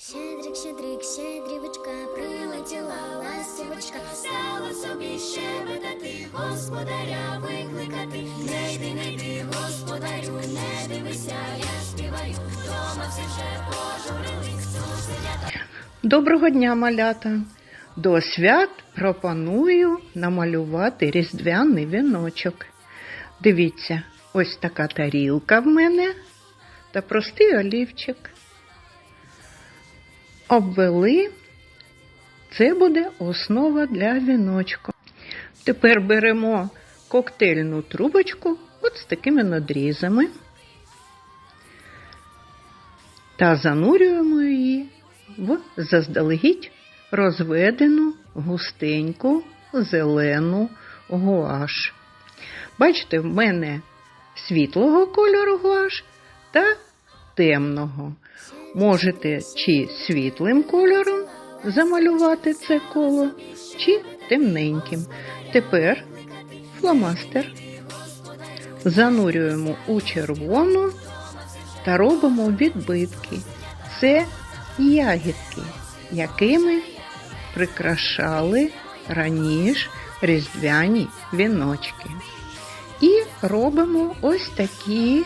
Щедрик, щедрик, щедрівочка, прилетіла ластівочка, стала собі щебетати, господаря викликати. Не йди, не йди, господарю, не дивися, я співаю, вдома всі вже пожурились, цуценята. Доброго дня, малята! До свят пропоную намалювати різдвяний віночок. Дивіться, ось така тарілка в мене та простий олівчик. Обвели. Це буде основа для віночку. Тепер беремо коктейльну трубочку от з такими надрізами та занурюємо її в заздалегідь розведену густеньку зелену гуаш. Бачите, в мене світлого кольору гуаш та темного. Можете чи світлим кольором замалювати це коло, чи темненьким. Тепер фломастер занурюємо у червону та робимо відбитки. Це ягідки, якими прикрашали раніше різдвяні віночки. І робимо ось такі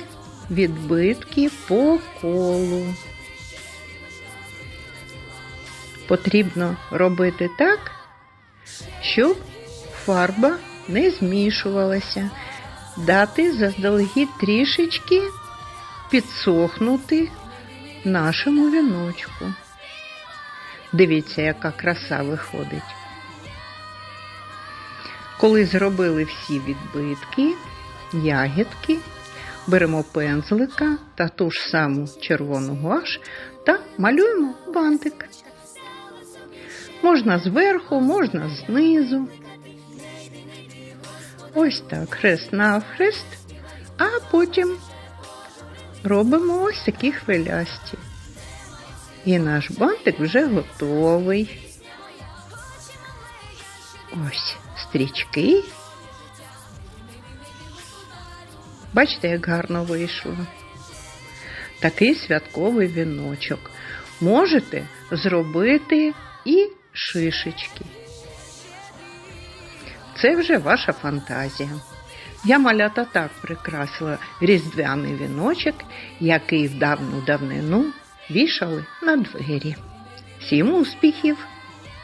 відбитки по колу. Потрібно робити так, щоб фарба не змішувалася, дати заздалегідь трішечки підсохнути нашому віночку. Дивіться, яка краса виходить. Коли зробили всі відбитки, ягідки, беремо пензлика та ту ж саму червону гуаш та малюємо бантик. Можна зверху, можна знизу. Ось так, хрест навхрест, а потім робимо ось такі хвилясті. І наш бантик вже готовий. Ось стрічки. Бачите, як гарно вийшло. Такий святковий віночок. Можете зробити і шишечки. Це вже ваша фантазія. Я малята так прикрасила різдвяний віночок, який в давну давнину вішали на двері. Всім успіхів!